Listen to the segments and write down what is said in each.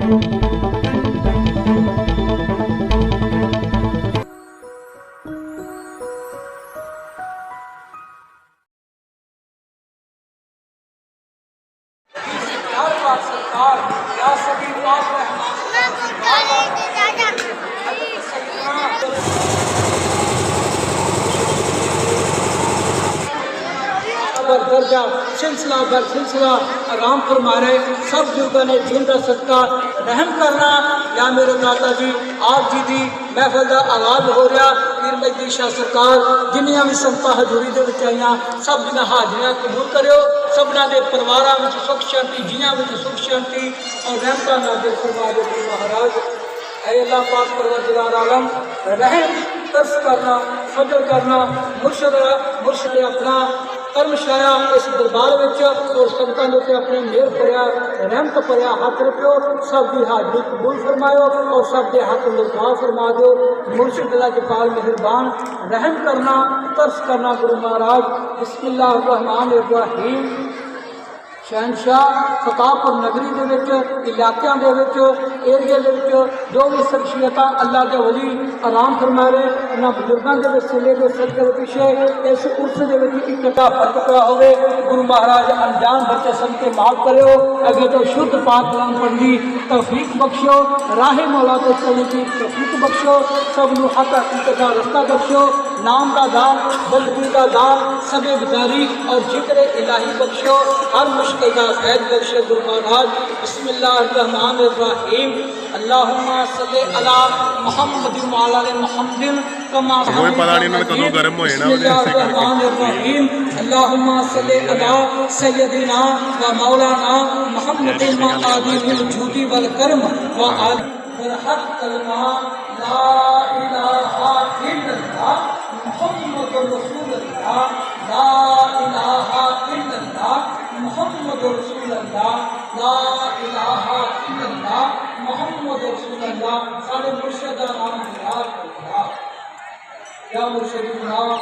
Thank you. سلسلہ بر سلسلہ آرام فرما رہے سب نے جن کا صدقہ رحم کرنا۔ یا میرے دادا جی آپ جی دی محفل کا آغاز ہو رہا۔ پیر مجدی شاہ سرکار، جنیاں بھی سنتا حضوری دے وچ آئیاں۔ سب جنہ حاضریاں قبول کریو۔ سبنا دے پروارہ وچ سکھ شانتی جیاں وچ سکھ شانتی۔ اور رحمتہ نازل فرما دے مہاراج۔ اے اللہ پاک پروردگار عالم، رحم، ترس کرنا فجر کرنا، مرشد مرشد اپنا کرم شایا اس دربار وچ اور سبکاں دوتے اپنے مہر پریا رحمت پریا ہاتھ رکھو سب دی بھی قبول فرمائیو اور سب دے حق دعا فرما دیو۔ مرشد اللہ کے پال مہربان، رحم کرنا، ترس کرنا گرو مہاراج۔ بسم اللہ الرحمن الرحیم۔ شہنشاہ فتحپور نگری دے وچ، علاقیاں دے وچ ایریا دے وچ جو بھی سرشیتہ اللہ کے ولی آرام فرمائے رہے۔ ਇਹਨਾਂ ਬਜ਼ੁਰਗਾਂ ਦੇ ਵਸੀਲੇ ਦੇ ਸਦਕੇ ਪਿੱਛੇ ਇਸ ਉਰਸ ਦੇ ਵਿੱਚ ਇਕੱਠਾ ਫਤਕਾ ਹੋਵੇ ਗੁਰੂ ਮਹਾਰਾਜ ਅਨਜਾਨ ਬੱਚੇ ਸਭ ਤੇ ਮਾਫ ਕਰਿਓ ਅਗੇ ਤੋਂ ਸ਼ੁੱਧ ਪਾਕ ਕਲਾਮ ਪੜ੍ਹਨੀ توفیق بخشو راہ مولا کو چلنے کی توفیق بخشو سب نو حق حقیقت کا رستہ بخشو نام کا دار بلکل کا دار سب گزاری اور ذکر الہی بخشو ہر مشکل کا قید بخشو گرمان بسم اللہ الرحمن الرحیم۔ ਅੱਲਾਹੁਮਾ ਸੱਲੇ ਅਲਾ ਮੁਹੰਮਦ ਵਾਲਾ ਦੇ ਮੁਹੰਮਦਿਨ ਕਮਾ ਕੋਈ ਪਤਾ ਨਹੀਂ ਇਹਨਾਂ ਨੇ ਕਦੋਂ ਗਰਮ ਹੋਏ ਨਾ ਉਹਦੇ ਹਿੱਸੇ ਕਰਕੇ। ਅੱਲਾਹੁਮਾ ਸੱਲੇ ਅਲਾ ਸੈਯਦਿਨਾ ਵਾ ਮੌਲਾਨਾ ਮੁਹੰਮਦਿਨ ਮਾ ਆਦੀਲ ਜੂਦੀ ਵਲ ਕਰਮ ਵਾ ਆਦ ਬਰਹਕ ਕਲਮਾ ਲਾ ਇਲਾਹਾ ਇਲlallah ਮੁਹੰਮਦੁਰ ਰਸੂਲullah ਲਾ ਇਲਾਹਾ ਇਲlallah ਮੁਹੰਮਦੁਰ ਰਸੂਲullah ਲਾ ਇਲਾਹਾ ਮੁਹੰਮਦ ਰਸੂਲ ਅੱਲਾਹ ਸਾਡੇ ਮੁਰਸ਼ਿਦ ਦਾ ਨਾਮ ਯਾਦ ਰੱਖਿਆ ਯਾ ਮੁਰਸ਼ਿਦ ਨਾਮ?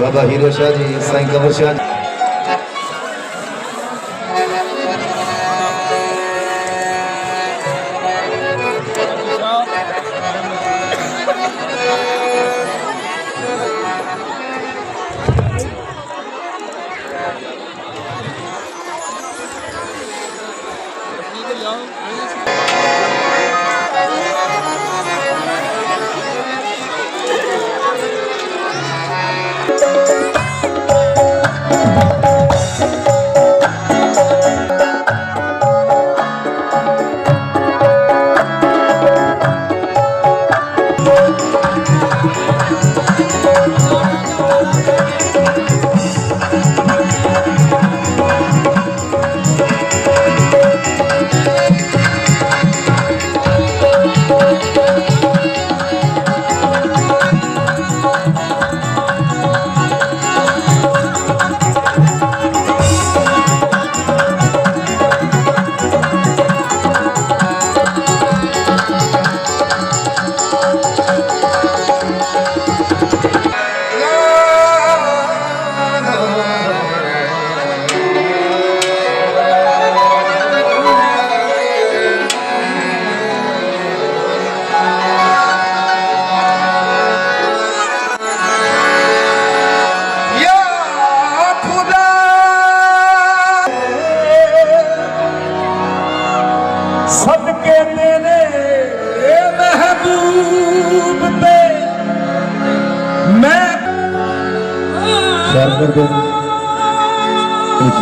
ਬਾਬਾ ਹੀਰਾ ਸ਼ਾਹ ਜੀ, ਸਾਈਂ ਕਮਰ ਸ਼ਾਹ ਜੀ।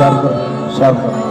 ਸ਼ਾਰ ਕਰ ਸ਼ਾਰ ਕਰ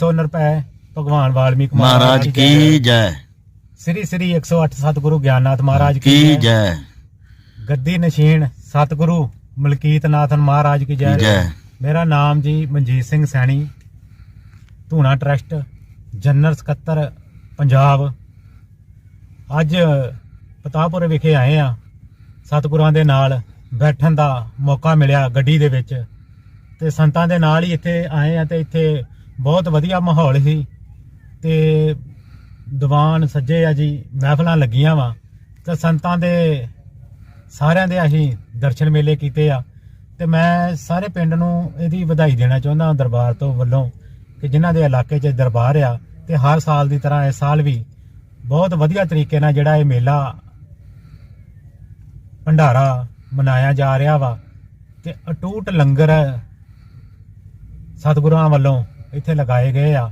ਸੋ ਨਿਰਭੈ ਭਗਵਾਨ ਵਾਲਮੀਕ ਮਹਾਰਾਜ ਕੀ ਜੈ। ਸ੍ਰੀ ਸ੍ਰੀ 108 ਸਤਿਗੁਰੂ ਗਿਆਨਨਾਥ ਮਹਾਰਾਜ ਕੀ ਜੈ। ਗੱਦੀ ਨਸ਼ੀਨ ਸਤਿਗੁਰੂ ਮਲਕੀਤ ਨਾਥਨ ਮਹਾਰਾਜ ਕੀ ਜੈ। ਮੇਰਾ ਨਾਮ ਜੀ ਮਨਜੀਤ ਸਿੰਘ ਸੈਣੀ। ਧੂਣਾ ਟਰਸਟ ਜਨਰਲ ਸਕੱਤਰ ਪੰਜਾਬ। ਅੱਜ ਪਤਾਪੁਰ ਵਿਖੇ ਆਏ ਆ ਸਤਿਗੁਰਾਂ ਦੇ ਨਾਲ ਬੈਠਣ ਦਾ ਮੌਕਾ ਮਿਲਿਆ ਗੱਡੀ ਦੇ ਵਿੱਚ। ਤੇ ਸੰਤਾਂ ਦੇ ਨਾਲ ਹੀ ਇੱਥੇ ਆਏ ਆ ਤੇ ਇੱਥੇ ਬਹੁਤ ਵਧੀਆ ਮਾਹੌਲ ਸੀ। ਤੇ ਦੀਵਾਨ ਸੱਜੇ ਆ ਜੀ, ਮਹਿਫਲਾਂ ਲੱਗੀਆਂ ਵਾ। ਤੇ ਸੰਤਾਂ ਦੇ ਸਾਰਿਆਂ ਦੇ ਅਸੀਂ ਦਰਸ਼ਨ ਮੇਲੇ ਕੀਤੇ ਆ। ਤੇ ਮੈਂ ਸਾਰੇ ਪਿੰਡ ਨੂੰ ਇਹਦੀ ਵਧਾਈ ਦੇਣਾ ਚਾਹੁੰਦਾ ਦਰਬਾਰ ਤੋਂ ਵੱਲੋਂ, ਕਿ ਜਿਨ੍ਹਾਂ ਦੇ ਇਲਾਕੇ 'ਚ ਦਰਬਾਰ ਆ, ਤੇ ਹਰ ਸਾਲ ਦੀ ਤਰ੍ਹਾਂ ਇਸ ਸਾਲ ਵੀ ਬਹੁਤ ਵਧੀਆ ਤਰੀਕੇ ਨਾਲ ਜਿਹੜਾ ਇਹ ਮੇਲਾ ਭੰਡਾਰਾ ਮਨਾਇਆ ਜਾ ਰਿਹਾ ਵਾ। ਤੇ ਅਟੂਟ ਲੰਗਰ ਸਤਿਗੁਰਾਂ ਵੱਲੋਂ ਇੱਥੇ ਲਗਾਏ ਗਏ ਆ।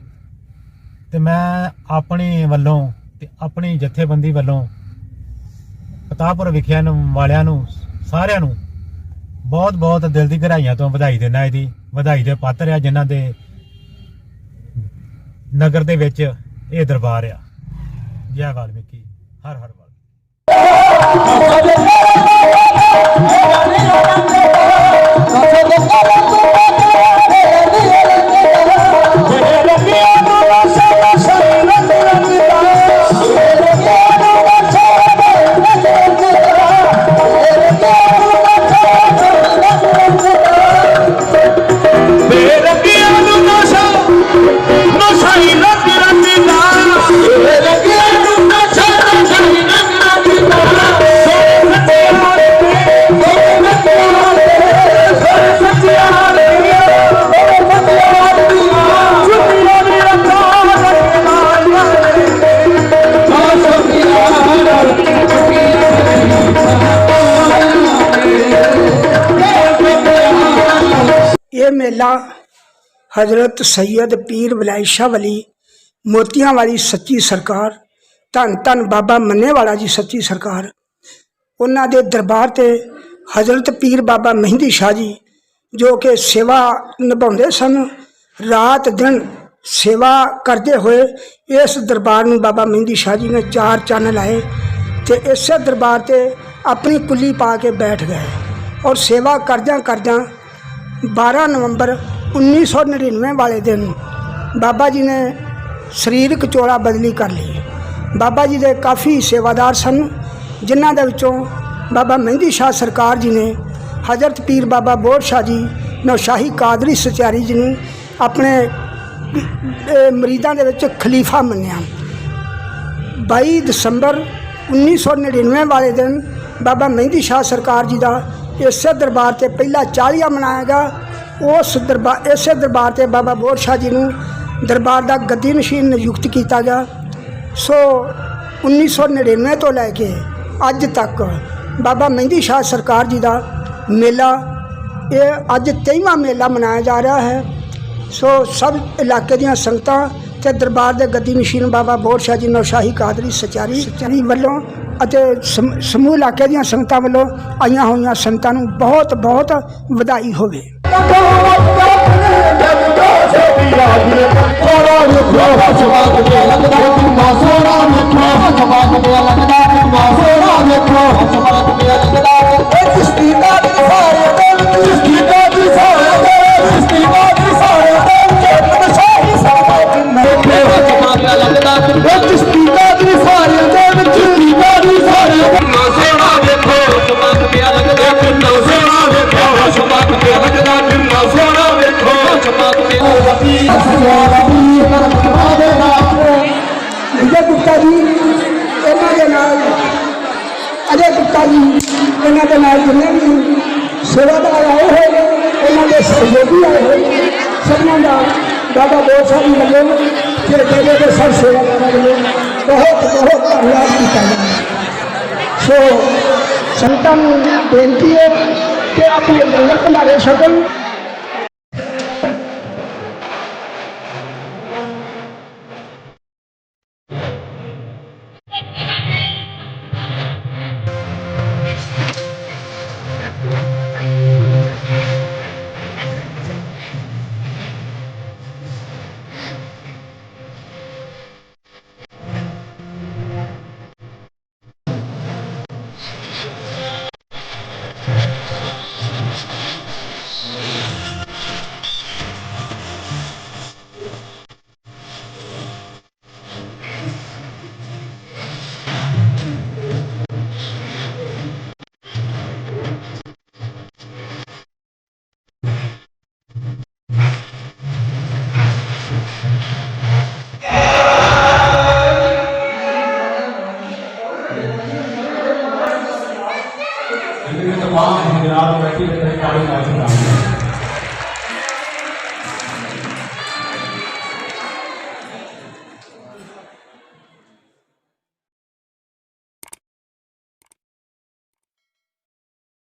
ਤੇ ਮੈਂ ਆਪਣੇ ਵੱਲੋਂ ਤੇ ਆਪਣੀ ਜਥੇਬੰਦੀ ਵੱਲੋਂ ਪਤਾਪੁਰ ਵਿਖਿਆ ਵਾਲਿਆਂ ਨੂੰ, ਸਾਰਿਆਂ ਨੂੰ ਬਹੁਤ ਬਹੁਤ ਦਿਲ ਦੀ ਗਹਿਰਾਈਆਂ ਤੋਂ ਵਧਾਈ ਦੇਣਾ ਇਹਦੀ। ਵਧਾਈ ਦੇ ਪਾਤਰ ਆ ਜਿਨ੍ਹਾਂ ਦੇ ਨਗਰ ਦੇ ਵਿੱਚ ਇਹ ਦਰਬਾਰ ਆ। ਜੈ ਵਾਲਮੀਕੀ, ਹਰ ਹਰ ਵਾਲ ਇਹ ਮੇਲਾ ਹਜ਼ਰਤ ਸੈਯਦ ਪੀਰ ਬਲਾਈ ਸ਼ਾਹ ਵਲੀ ਮੋਤੀਆਂ ਵਾਲੀ ਸੱਚੀ ਸਰਕਾਰ, ਧੰਨ ਧੰਨ ਬਾਬਾ ਮੰਨੇ ਵਾਲਾ ਜੀ ਸੱਚੀ ਸਰਕਾਰ, ਉਹਨਾਂ ਦੇ ਦਰਬਾਰ ਤੇ ਹਜ਼ਰਤ ਪੀਰ ਬਾਬਾ ਮਹਿੰਦੀ ਸ਼ਾਹ ਜੀ ਜੋ ਕਿ ਸੇਵਾ ਨਿਭਾਉਂਦੇ ਸਨ, ਰਾਤ ਦਿਨ ਸੇਵਾ ਕਰਦੇ ਹੋਏ ਇਸ ਦਰਬਾਰ ਨੂੰ ਬਾਬਾ ਮਹਿੰਦੀ ਸ਼ਾਹ ਜੀ ਨੇ ਚਾਰ ਚੰਨ ਲਾਏ ਤੇ ਇਸੇ ਦਰਬਾਰ ਤੇ ਆਪਣੀ ਕੁੱਲੀ ਪਾ ਕੇ ਬੈਠ ਗਏ ਔਰ ਸੇਵਾ ਕਰਦਿਆਂ ਕਰਦਿਆਂ 12 ਨਵੰਬਰ 1999 ਵਾਲੇ ਦਿਨ ਬਾਬਾ ਜੀ ਨੇ ਸਰੀਰਕ ਚੋਲਾ ਬਦਲੀ ਕਰ ਲਈ। ਬਾਬਾ ਜੀ ਦੇ ਕਾਫੀ ਸੇਵਾਦਾਰ ਸਨ, ਜਿਨ੍ਹਾਂ ਦੇ ਵਿੱਚੋਂ ਬਾਬਾ ਮਹਿੰਦੀ ਸ਼ਾਹ ਸਰਕਾਰ ਜੀ ਨੇ, ਹਜ਼ਰਤ ਪੀਰ ਬਾਬਾ ਬੋੜ ਸ਼ਾਹ ਜੀ, ਨੌਸ਼ਾਹੀ ਕਾਦਰੀ ਸਚਾਰੀ ਜੀ ਨੂੰ ਆਪਣੇ ਮਰੀਦਾਂ ਦੇ ਵਿੱਚ ਖਲੀਫਾ ਮੰਨਿਆ। 22 ਦਸੰਬਰ 1999 ਵਾਲੇ ਦਿਨ ਬਾਬਾ ਮਹਿੰਦੀ ਸ਼ਾਹ ਸਰਕਾਰ ਜੀ ਦਾ ਇਸੇ ਦਰਬਾਰ ਤੇ ਪਹਿਲਾ ਚਾਲੀਆ ਮਨਾਇਆ ਗਿਆ ਉਸ ਦਰਬਾਰ ਇਸੇ ਦਰਬਾਰ ਤੇ ਬਾਬਾ ਬੋਰ ਸ਼ਾਹ ਜੀ ਨੂੰ ਦਰਬਾਰ ਦਾ ਗੱਦੀ ਨਸ਼ੀਨ ਨਿਯੁਕਤ ਕੀਤਾ ਗਿਆ। ਸੋ 1999 ਤੋਂ ਲੈ ਕੇ ਅੱਜ ਤੱਕ ਬਾਬਾ ਮਹਿੰਦੀ ਸ਼ਾਹ ਸਰਕਾਰ ਜੀ ਦਾ ਮੇਲਾ, ਇਹ ਅੱਜ 23ਵਾਂ ਮੇਲਾ ਮਨਾਇਆ ਜਾ ਰਿਹਾ ਹੈ। ਸੋ ਸਭ ਇਲਾਕੇ ਦੀਆਂ ਸੰਗਤਾਂ ਤੇ ਦਰਬਾਰ ਦੇ ਗੱਦੀ ਨਸ਼ੀਨ ਬਾਬਾ ਬੋੜ ਸ਼ਾਹ ਜੀ ਨੌਸ਼ਾਹੀ ਕਾਦਰੀ ਸਚਾਰੀ ਸਚਾਰੀ ਵੱਲੋਂ ਅਤੇ ਸਮੂਹ ਇਲਾਕੇ ਦੀਆਂ ਸੰਗਤਾਂ ਵੱਲੋਂ ਆਈਆਂ ਹੋਈਆਂ ਸੰਗਤਾਂ ਨੂੰ ਬਹੁਤ ਬਹੁਤ ਵਧਾਈ ਹੋਵੇ। ਅਜੇ ਜੀ ਇਹਨਾਂ ਦੇ ਨਾਲ ਜਿੰਨੇ ਵੀ ਸੇਵਾਦਾਰ ਆਏ ਹੋਏ ਨੇ, ਇਹਨਾਂ ਦੇ ਸਹਿਯੋਗੀ ਆਏ ਹੋਏ ਸਭਨਾਂ ਦਾ ਬਾਬਾ ਬੋੜ ਸਾਹਿਬ ਜੀ ਵੱਲੋਂ ਤੇ ਜਿਹੜੇ ਦੇ ਸਭ ਸੇਵਾਦਾਰਾਂ ਵੱਲੋਂ ਬਹੁਤ ਬਹੁਤ ਧੰਨਵਾਦ ਕੀਤਾ ਜਾਂਦਾ ਸੋ ਸੰਤਾਂ ਨੂੰ ਬੇਨਤੀ ਹੈ ਕਿ ਆਪਣੇ ਲੰਗਰ ਭੰਡਾਰੇ ਛਕਣ